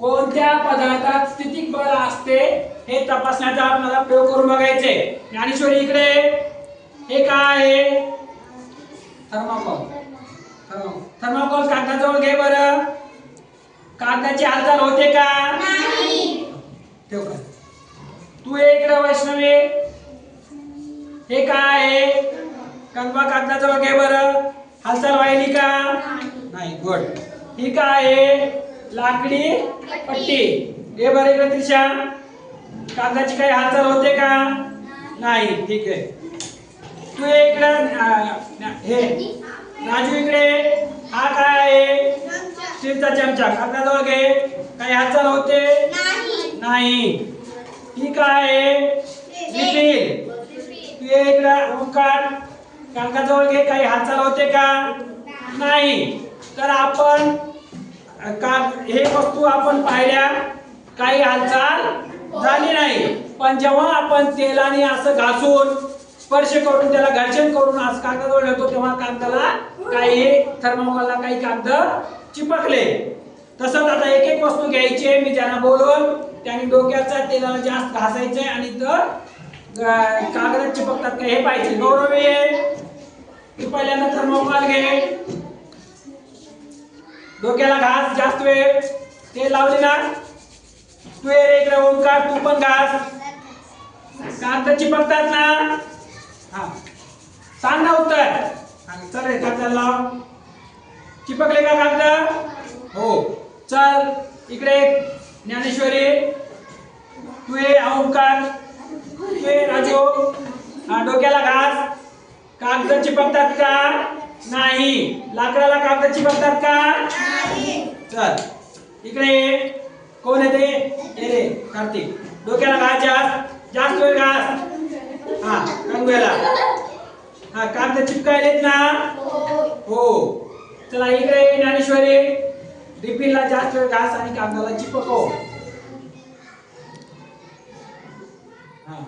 कोणत्या पदार्थात स्थितिक बल असते हे तपासण्याचा आपल्याला प्रयोग करून बघायचे. ज्ञानेश्वरी इकडे. हे काय आहे? थर्माकोल. थर्माकोल. कागदाजवळ घे बरं. कागदाची हालचाल होते का? ठेव का? तू इकडे वैष्णवी. हे काय आहे? कंगवा कागदाजवळ घे बरं. हालचाल व्हायली का? नाही. गुड. ही काय आहे? लाकडी पट्टी. हे बरे इकडे त्रिशा. कागदाची काही हालचाल होते का? नाही. ठीक आहे. तू इकडं. हे. राजू इकडे. हा काय आहे? स्टीलचा चमचा. कागदाजवळ घे. काही हालचाल होते? नाही. ही काय आहे? रिफिल तू ये इकडं. ओंकार कागदाजवळ घे. काही हालचाल होते का? नाही. तर आपण का हे वस्तू आपण पाहिल्या काही हालचाल झाली नाही. पण जेव्हा आपण तेलाने असं घासून स्पर्श करून त्याला घर्षण करून आज कागद ठेवतो तेव्हा कागदाला काही थर्मोकोलला काही कागद चिपकले. तसंच आता एक एक वस्तू घ्यायची आहे मी ज्यांना बोलून त्यांनी डोक्याचा तेलाला जास्त घासायचंय आणि तर ग- कागदात चिपकतात का हे पाहिजे गौरवी तू पहिल्यांदा थर्मोकॉल घे. डोक्याला घास जास्त वेळ ते लावले ना. तू ये इकडे ओंकार तू पण घास. कागद चिपकतात ना. हा. सांग ना उत्तर. आणि चल रे कागदाला लाव. चिपकले का कागद हो. चल इकडे ज्ञानेश्वरी. तू ये ओंकार. तू ये राजू. हा डोक्याला घास. कागद चिपकतात का? नाही. लाकडाला कागद चिपकतात का? चल. इकडे. कोण आहे ते? ये रे कार्तिक. डोक्याला घास जास्त. जास्त वेळ घास. हा कंगव्याला हा कागद चिपकायलेत ना? हो. चला इकडे ज्ञानेश्वरी. रिफिलला जास्त वेळ घास आणि कागदाला चिपकव हा.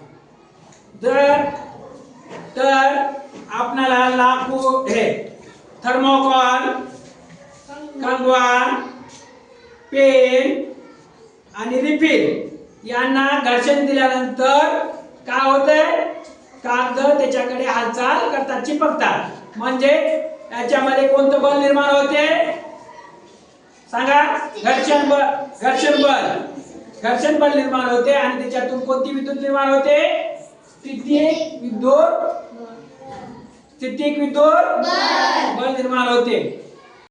जर आपणाला लाकूड हे थर्मोकॉल कंगवा पेन आणि रिफिल यांना घर्षण दिल्यानंतर काय होतंय? कागद त्याच्याकडे हालचाल करतात चिपकतात. म्हणजे याच्यामध्ये कोणतं बल निर्माण होते? सांगा. घर्षण बल घर्षण बल. घर्षण बल निर्माण होते आणि त्याच्यातून कोणती विद्युत निर्माण होते? विद्युत स्थितिक विद्युत बल निर्माण होते.